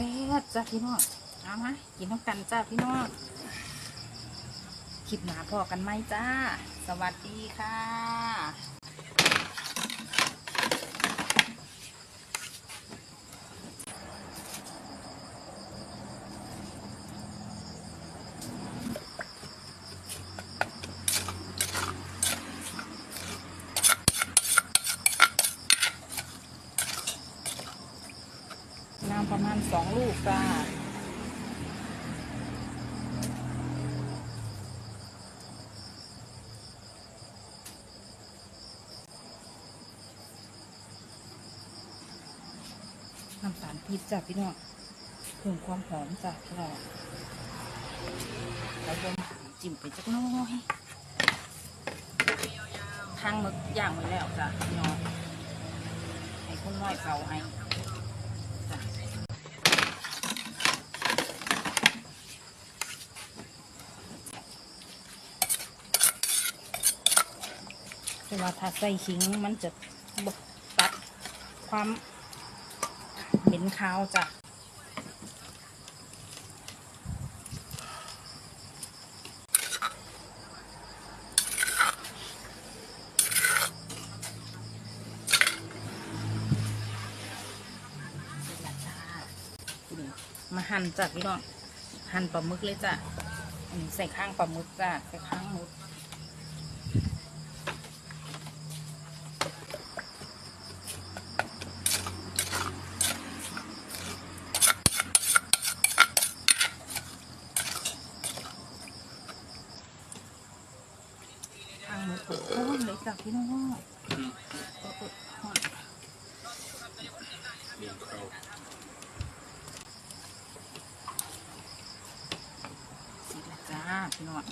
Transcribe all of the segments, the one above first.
ซ่บจ้าพี่น้องเอามากินน้ำกันจ้าพี่น้องคลิปหนาพอกันไหมจ้า สวัสดีค่ะ น้ำประมาณสองลูกจ้า น้ำตาลปี๊บจ้ะพี่น้องเพิ่มความหอมจ้ะพี่น้องแล้วรวมจิ้มไปจักน้อยทางมึกย่างไว้แล้วจ้ะพี่น้องให้คนน้อยเฝ้าให้ว่าถ้าใส่ขิงมันจะบตัดความ นคาวจ้ะมาหั่นจ้ะพี่น้องหั่นปลาหมึกเลยจ้ะอันนี้ใส่ข้างปลาหมึกจ้ะใส่ข้างหมึก ทางหมูตุ๋นโอ้ยเลยจ้ะพี่น้องโอ้ยหอนสิละ จ้าพี่น้อง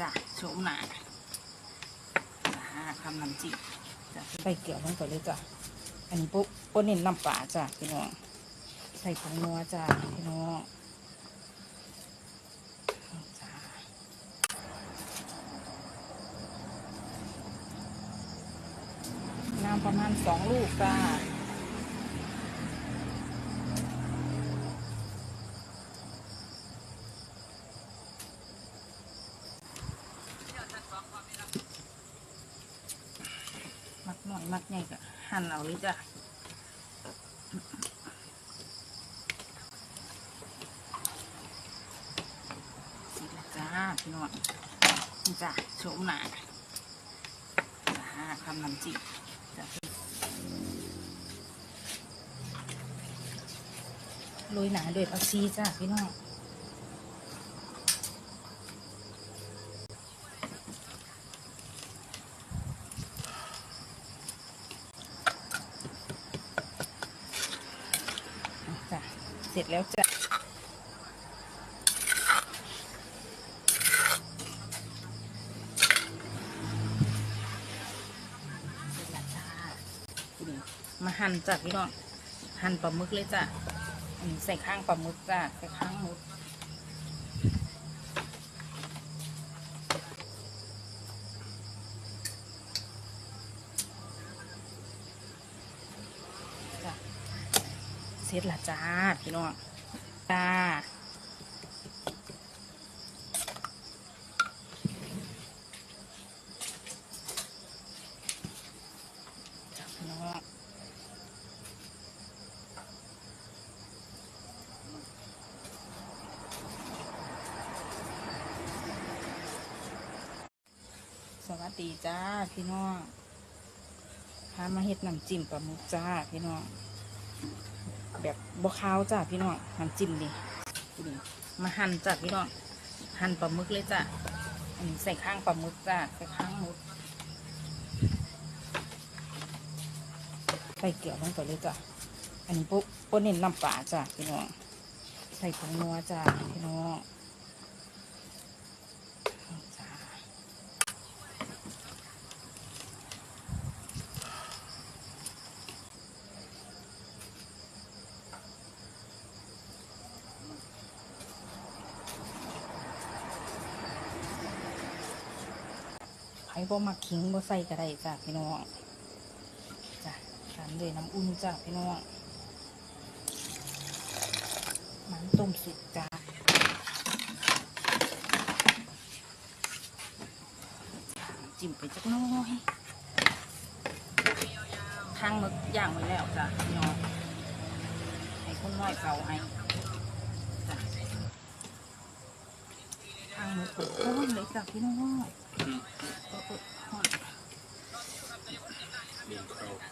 จ้ะโฉมหนาจ้าคำน้ำจิ้มจ้ะใส่เกลือลงไปเลยจ้ะอันนี้ปุ๊บปุ๊เน้นน้ำปลาจ้ะพี่น้องใส่ผงนัวจ้ะพี่น้องนี่จ้า น้ำประมาณสองลูกจ้ามักหน่อยมักใหญ่ก็หั่นเอาเลยจ้ะสิละจ้าพี่น้องจ้ะโฉมหนาจ้าคำน้ำจิ้มจ้ะ โรยหนาด้วยผักชีจ้ะพี่น้องจ้ะเสร็จแล้วจ้ะมาหั่นจ้ะพี่น้องหั่นปลาหมึกเลยจ้ะ ใส่ข้างปลาหมึกจ้ะใส่ข้างหมึกเสร็จละจ้าพี่น้องจ้าจ้าพี่น้องส วัสดีจ้าพี่น้องพามาเฮ็ดน้ำจิ้มปลาหมึกจ้าพี่น้องแบบบะขาวจ้ะพี่น้องน้ำจิ้มนี่นี่มาหั่นจ้ะพี่น้องหั่นปลาหมึกเลยจ้ะอันนี้ใส่ข้างปลาหมึกจ้ะใส่ข้างหมึกใส่เกลือลงไปเลยจ้ะอันนี้ปุ๊บปุ๊เน้นน้ำปลาจ้ะพี่น้องใส่ผงนัวจ้ะพี่น้อง ใครบ่มาขิงบ่ใส่ก็ได้จ้ะพี่น้องจ้ะตามด้วยน้ำอุ่นจ้ะพี่น้องต้มสุกจ้าจิ้มไปจักน้อยทางมึกย่างไว้แล้วจ้ะพี่น้องให้คนน้อยเป่าให้ทางมึกโค้นเลยจ้ะพี่น้องเปิดเปิดโค้น เดินเข้า ไผ่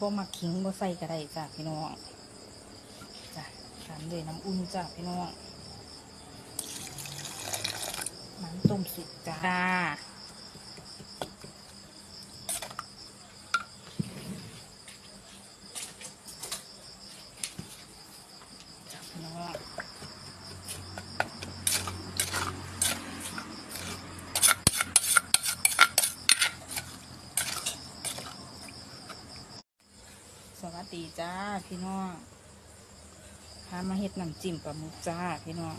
บ่มักขิงบ่ใส่ก็ได้จ้ะพี่น้องจ้ะทามด้วยน้ำอุ่นจ้ะพี่น้องน้ำต้มสุกจ้าจ้ะพี่น้องส วัสดีจ้าพี่น้องพามาเฮ็ดน้ำจิ้มปลาหมึกจ้าพี่น้อง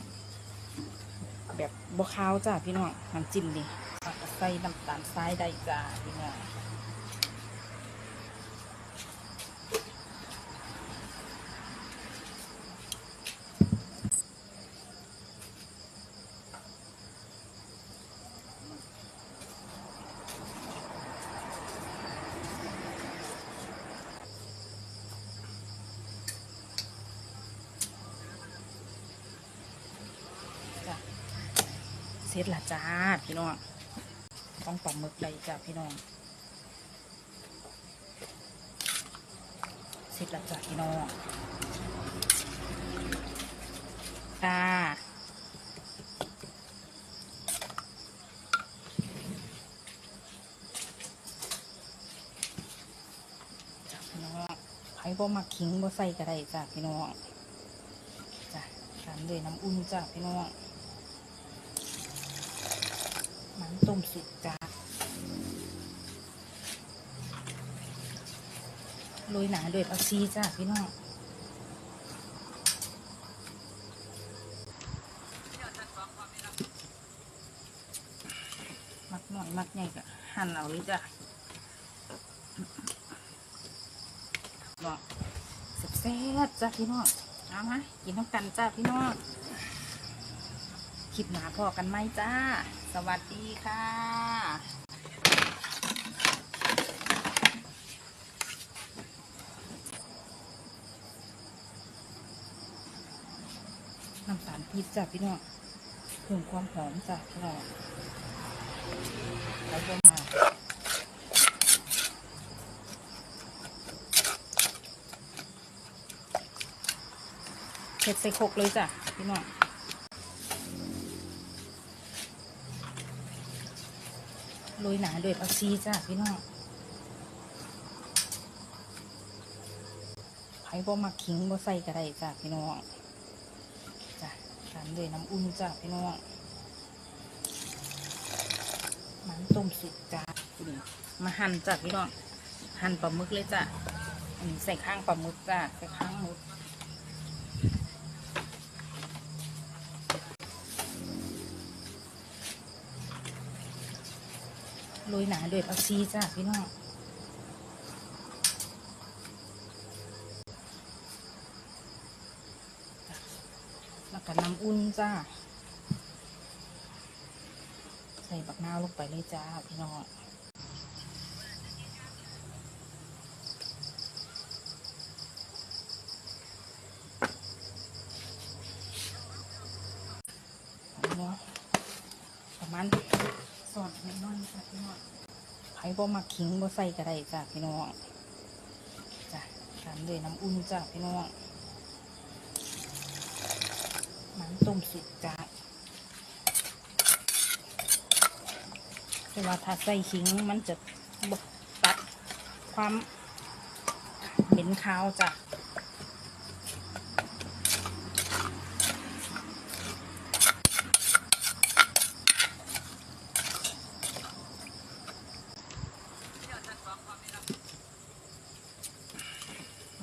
แบบบวขาวจ้าพี่น้องน้ำจิ้มนี่ใส่น้ำตาลทรายได้จ้าพี่น้อง สร็จละจ้าพี่น้องต้องปลาหมึกได้จ้าพี่น้องเสร็จละจ้าพี่น้องจ้าจ้าพี่น้องใครบ่มาขิงบ่ใส่ก็ได้จ้าพี่น้อง จ้าตามด้วยน้ำอุ่นจ้าพี่น้อง น้ำ ต้มสุกจ้าโรยหนาโดวยผักชีจ้าพี่น้องมักหน่อยมักใหญ่ก็หั่นเอาเลยจ้ะเนาะแซ่บจ้าพี่น้องเอามากินน้ำกันจ้าพี่น้อง คลิปหนาพอกันไหมจ้า สวัสดีค่ะน้ำตาลปี๊บจ้ะพี่น้องเพิ่มความหอมจ้ะพี่น้องแล้วก็มาเผ็ดใส่คกเลยจ้ะพี่น้อง โรยหนาโดวยผักชีจ้าพี่น้องไผ่บ่มักขิงบ่ใส่ก็ได้จ้าพี่น้องจ้ะตามด้วยน้ำอุ่นจ้าพี่น้องน้ำต้มสุกจ้านี่มาหั่นจ้าพี่น้องหั่นปลาหมึกเลยจ้าอันนี้ใส่ข้างปลาหมึกจ้าใส่ข้างหมึก รยหนาโดวยผักชีจ้าพี่น้องแล้วก็น้ำอุ่นจ้าใส่บักนาวลงไปเลยจ้าพี่น้องเอาเนาะประมาณ สอดนิดหน้อยจ้าพี่น้องไผ่บ่มาขิงบ่ใส่ก็ได้จ้าพี่น้องจ้ะตามด้วยน้ำอุ่นจ้าพี่น้องน้ำต้มสุกจ้าแต่ว่าถ้าใส่ขิงมันจะบตัดความเหม็นคาวจ้ะ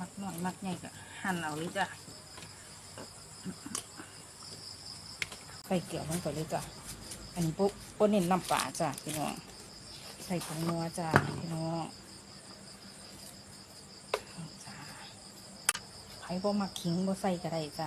มักหน่อยมักใหญ่ก็หั่นเอาเลยจ้ะใส่เกลือลงไปเลยจ้ะอันนี้ปุ๊บปุ๊เน้นน้ำปลาจ้ะพี่น้องใส่ผงนัวจ้ะพี่น้องจ้าใครบ่มักขิงบ่ใส่ก็ได้จ้ะ